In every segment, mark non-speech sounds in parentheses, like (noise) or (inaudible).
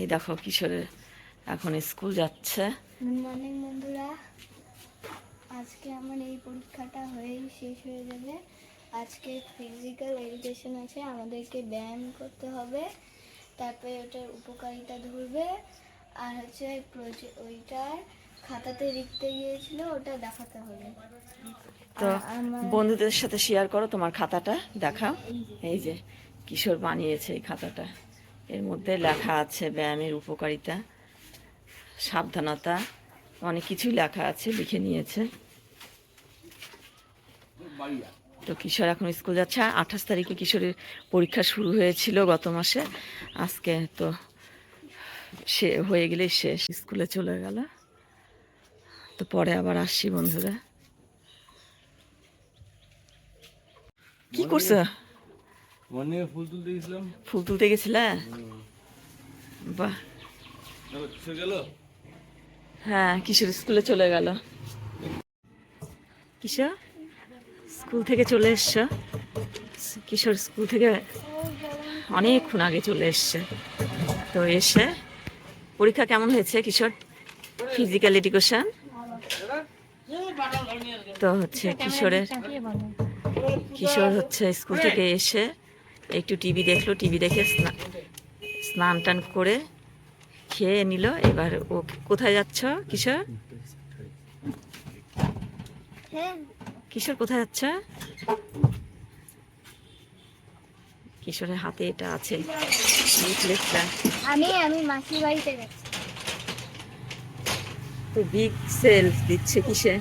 এই দেখো কিশোরের এখন স্কুল যাচ্ছে। গুড মর্নিং বন্ধুরা। আজকে আমার এই পরীক্ষাটা হয়েই শেষ হয়ে যাবে। আজকে ফিজিক্যাল এডুকেশন আছে আমাদেরকে ব্যায়াম করতে হবে। তারপরে ওটার উপকারিতা ধরবে। আর হচ্ছে ওইটার খাতাতে লিখতে গিয়েছিল ওটা দেখাতে হবে। তো বন্ধুদের সাথে শেয়ার করো তোমার খাতাটা দেখাও। এই যে কিশোর বানিয়েছে এই খাতাটা। এর মধ্যে লেখা আছে, ব্যায়ামের উপকারিতা, সাবধানতা, অনেক কিছুই লেখা আছে, লিখে নিয়েছে। তো কিশোর এখন স্কুল যাচ্ছে আঠাশ তারিখে কিশোরের পরীক্ষা শুরু হয়েছিল গত মাসে। আজকে তো সে হয়ে গেলেই শেষ, স্কুলে চলে গেল। তো পরে আবার আসছি বন্ধুরা। কি করছ? মনে ফুল তুলতে গেছিলাম। ফুল তুলতে গেছিলে? বাহ। গেল? হ্যাঁ কিশোর স্কুলে চলে গেল। কিশোর স্কুল থেকে চলে এসছো? কিশোর স্কুল থেকে অনেকক্ষণ আগে চলে এসছে। তো এসে পরীক্ষা কেমন হয়েছে কিশোর? ফিজিক্যাল এডুকেশন তো হচ্ছে কিশোরের কিশোর হচ্ছে স্কুল থেকে এসে একটু টিভি দেখল টিভি দেখে স্না- স্নান টান করে খেয়ে নিল। এবার ও কোথায় যাচ্ছ কিশোর? হ্যাঁ। কিশোর কোথায় যাচ্ছ? কিশোরের হাতে এটা আছে। আমি আমি মাসির বাড়িতে যাচ্ছি তো বিগ সেল দিচ্ছে কিসে?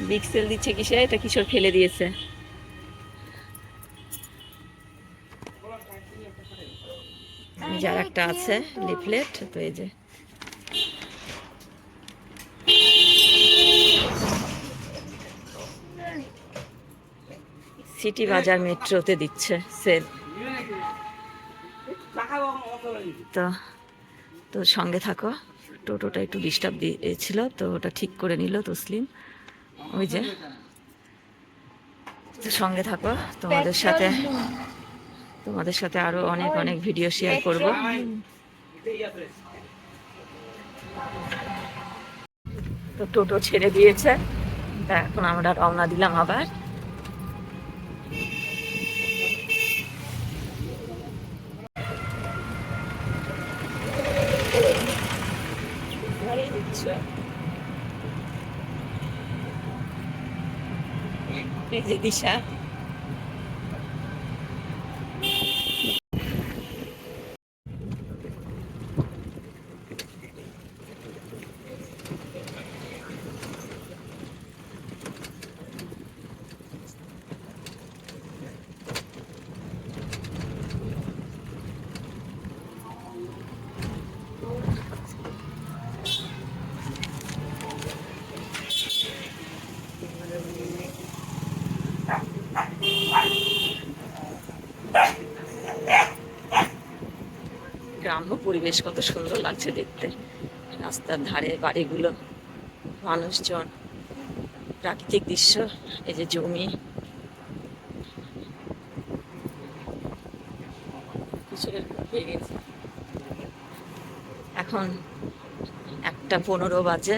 বিগ সেল দিচ্ছে কিসে? এটা কিশোর ফেলে দিয়েছে। যার একটা আছে, লিফলেট, তো এই যে। সিটি বাজার মেট্রোতে দিচ্ছে সেল। তো তো সঙ্গে থাকো। টোটোটা একটু ডিস্টার্ব দিয়েছিল, তো ওটা ঠিক করে নিল তসলিম। ওই যে। তো সঙ্গে থাকো, তোমাদের সাথে তোমাদের সাথে আরও অনেক অনেক ভিডিও শেয়ার করব। তো টোটো ছেড়ে দিয়েছে। এখন আমরা রওনা দিলাম আবার। দিশা। গ্রাম্য পরিবেশ কত সুন্দর লাগছে দেখতে। রাস্তার ধারে বাড়িগুলো, মানুষজন, প্রাকৃতিক দৃশ্য, এই যে জমি। এখন একটা পনেরো বাজে।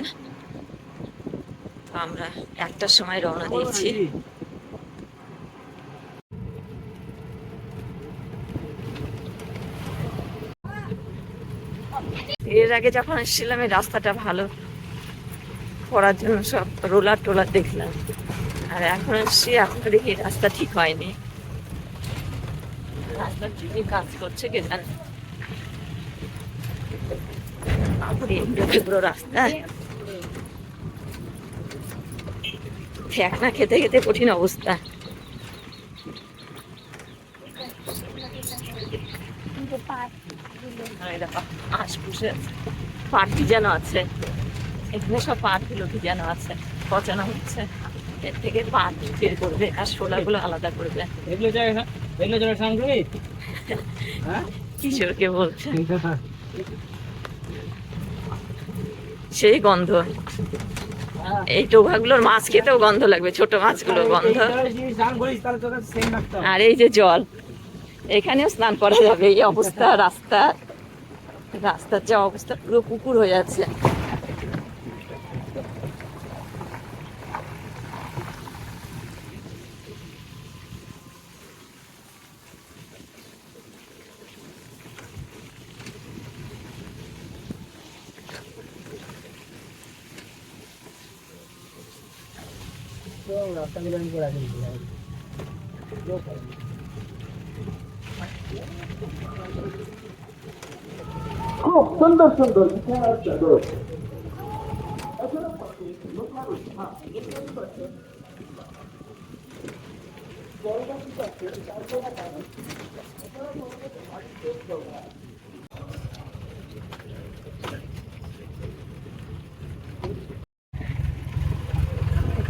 তো আমরা একটার সময় রওনা দিয়েছি। এর আগে যখন এসেছিলাম এই রাস্তাটা ভালো করার জন্য সব রোলার টোলার দেখলাম। আর এখন এসছি এখন দেখি রাস্তা ঠিক হয়নি। রাস্তা ঠিকই কাজ করছে কে জানে। রাস্তা। খেতে খেতে কঠিন অবস্থা কিন্তু পাট এই দেখো আঁশ পুষে পাট ভিজানো আছে। এখানে সব পাটগুলো ভিজানো আছে পচানো হচ্ছে। এর থেকে পাট বের করবে আর শোলাগুলো আলাদা করবে। এগুলো এগুলো জায়গা সাংগ্রহী কিশোরকে বলছে? (laughs) সেই গন্ধ। এই টোভাগুলোর মাছ খেতেও গন্ধ লাগবে ছোট মাছগুলোর গন্ধ। আর এই যে জল এখানেও স্নান করা যাবে এই অবস্থা রাস্তা। রাস্তার যা অবস্থা পুরো পুকুর হয়ে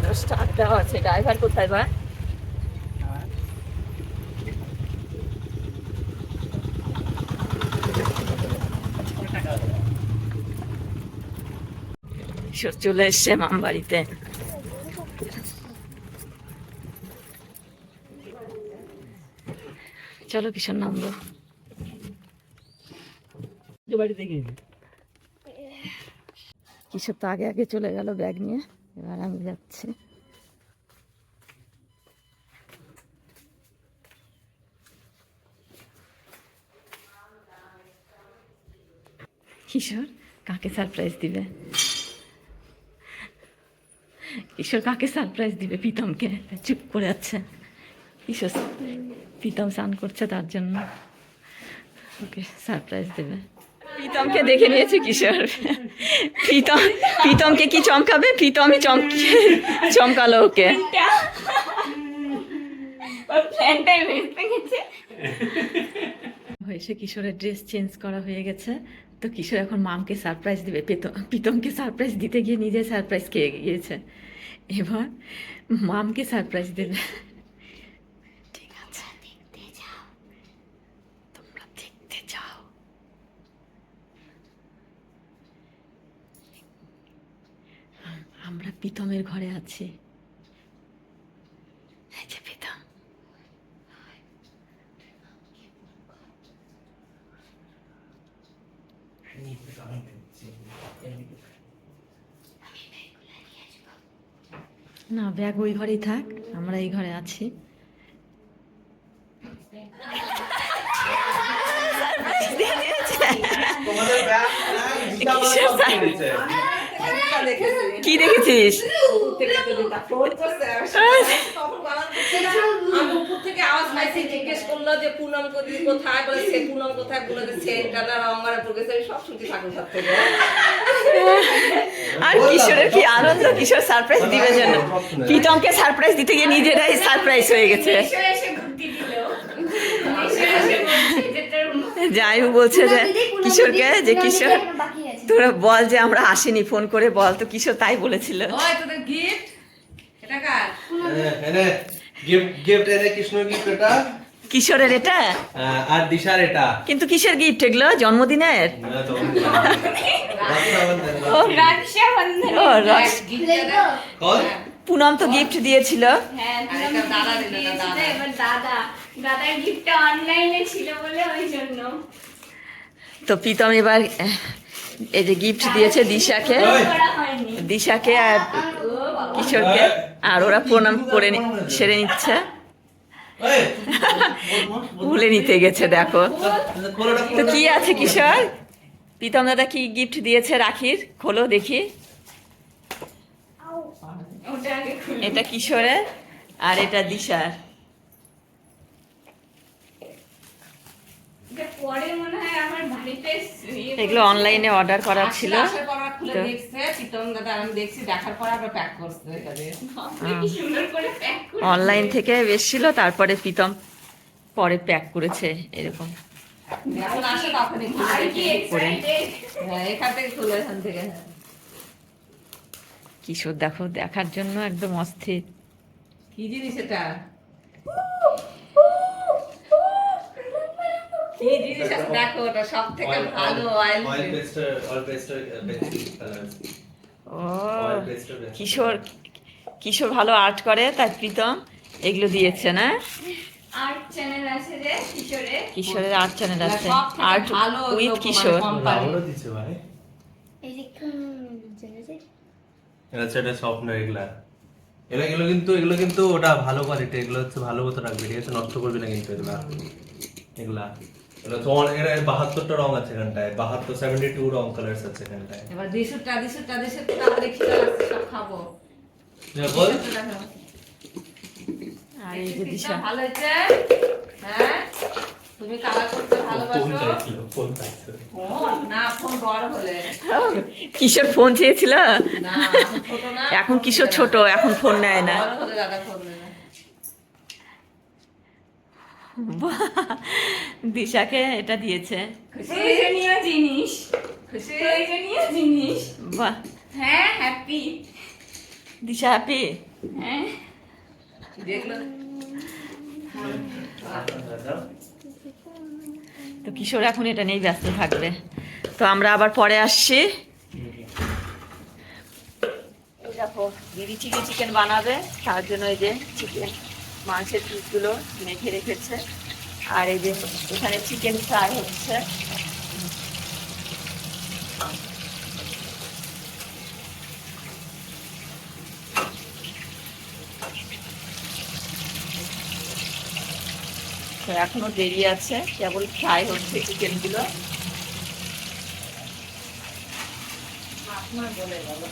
আছে স্টার্ট দেওয়া আছে ড্রাইভার কোথায় বা কিশোর চলে এসছে মাম বাড়িতে চলো কিশোর নামবো কিশোর তো আগে আগে চলে গেল ব্যাগ নিয়ে এবার আমি যাচ্ছি কিশোর কাকে সারপ্রাইজ দিবে কিশোর কাকে সারপ্রাইজ দিবে? প্রীতমকে। চুপ করে আছে। কিশোর প্রীতম স্নান করছে তার জন্য। ওকে সারপ্রাইজ দেবে। প্রীতমকে দেখে নিয়েছে কিশোর। প্রীতম, প্রীতমকে কি চমকাবে? প্রীতমই চমকে চমকালো ওকে। হয়েছে কিশোরের ড্রেস চেঞ্জ করা হয়ে গেছে। তো কিশোর এখন মামকে সারপ্রাইজ দিবে। প্রীতম- প্রীতমকে সারপ্রাইজ দিতে গিয়ে নিজে সারপ্রাইজ খেয়ে গিয়েছে। এবার মামকে সারপ্রাইজ দেবে। ঠিক আছে, দেখতে যাও। তোমরা দেখতে যাও। আমরা প্রীতমের ঘরে আছি এই যে প্রীতম না ব্যাগ ওই ঘরেই থাক আমরা এই ঘরে আছি। (laughs) উপর থেকে আওয়াজ পাইছি জিজ্ঞেস করল যে পুনম কদি কোথায়? বলে সে পুনম কোথায়? বলে যে সেন্টার রঙারে পড়েছে আমি সব শুনছি ঠাকুর ঘর থেকে। আর কিশোরের কি আনন্দ? কিশোর সারপ্রাইজ দিবে জন্য প্রীতমকে সারপ্রাইজ দিতে গিয়ে নিজেরাই সারপ্রাইজ হয়ে গেছে। যাই হোক বলছে যে কিশোরকে যে কিশোর তোরা বল যে আমরা আসিনি ফোন করে বল তো কিশোর তাই বলেছিল। ওই তোদের গিফট এটা কার? এনে গিফট গিফট এনে কৃষ্ণ গিফট এটা। কিশোরের এটা? আর দিশার এটা। কিন্তু কিসের গিফট এগুলো? জন্মদিনের? দেখো (laughs) পুনম তো গিফট দিয়েছিল। হ্যাঁ আর এটা দাদা দিল এটা দাদা এবার দাদা। দাদার গিফটটা অনলাইনে ছিল বলে ওই জন্য। তো প্রীতম এবার এই যে গিফট দিয়েছে দিশাকে। দিশাকে আর কিশোরকে। আর ওরা প্রণাম করে নি- সেরে নিচ্ছে। ভুলে নিতে গেছে দেখো। তো কি আছে কিশোর? প্রীতম দাদা কি গিফট দিয়েছে রাখির? খোলো দেখি। এটা কিশোরের আর এটা দিশার। পরে মনে আমার বাড়িতে এগুলো অনলাইনে অর্ডার করা ছিল। অনলাইন থেকে এসেছিল তারপরে প্রীতম পরে প্যাক করেছে এরকম। যখন আসে তখনই খুলে আর কি দেখি। এক্সাইটেড হ্যাঁ কিশোর দেখো দেখার জন্য একদম অস্থির। কি জিনিস এটা? কি জিনিস দেখো ওটা সব থেকে ভালো oil- oil oil pastel, oil pastel, uh, ও. কিশোর কিশোর ভালো আর্ট করে তাই প্রীতম এগুলো দিয়েছে না? আর্ট চ্যানেল আছে যে কিশোরে কিশোরের আর্ট চ্যানেল আছে। আর্ট ভালো উইথ কিশোর। মানে আচ্ছা এটা স্বপ্ন এগুলা। এগুলো এগুলো কিন্তু এগুলো কিন্তু ওটা ভালো কোয়ালিটি এগুলো হচ্ছে ভালো মতো রাখবে ঠিক আছে? নষ্ট করবি না কিন্তু এগুলা। এগুলা। এর এর বাহাত্তরটা রং আছে এখানটায় বাহাত্তর সেভেন্টি টু রং কালার্স আছে এখানটায়। এবার দিশুটা দিশুটা দিশুটা তাড়াতাড়ি সব খাব। বল। আর এই যে দিশা। ভালো হয়েছে? হ্যাঁ? তুমি কালার করতে ফোন ভালোবাসো? ফোন চাইছিল ফোন? না ফোন বড় হলে। কিশোর ফোন চেয়েছিল? না এখন কিশোর ছোট এখন ফোন নেয় না। দাদা ফোন বাহ, (laughs) দিশাকে এটা দিয়েছে। খুশি? প্রয়োজনীয় জিনিস। খুশি? প্রয়োজনীয় জিনিস। বাহ। হ্যাঁ হ্যাপি দিশা হ্যাপি হ্যাঁ। দেখল। তো কিশোর এখন এটা নিয়েই ব্যস্ত থাকবে। তো আমরা আবার পরে আসছি। দেখো দিদি চিকেন চিকেন বানাবে। তার জন্য এই যে চিকেন মাংসের পিসগুলো মেখে রেখেছে। আর এই যে এখানে চিকেন ফ্রাই হচ্ছে। এখনও দেরি আছে, কেবল ফ্রাই হচ্ছে চিকেনগুলো আপনার বলে গেল।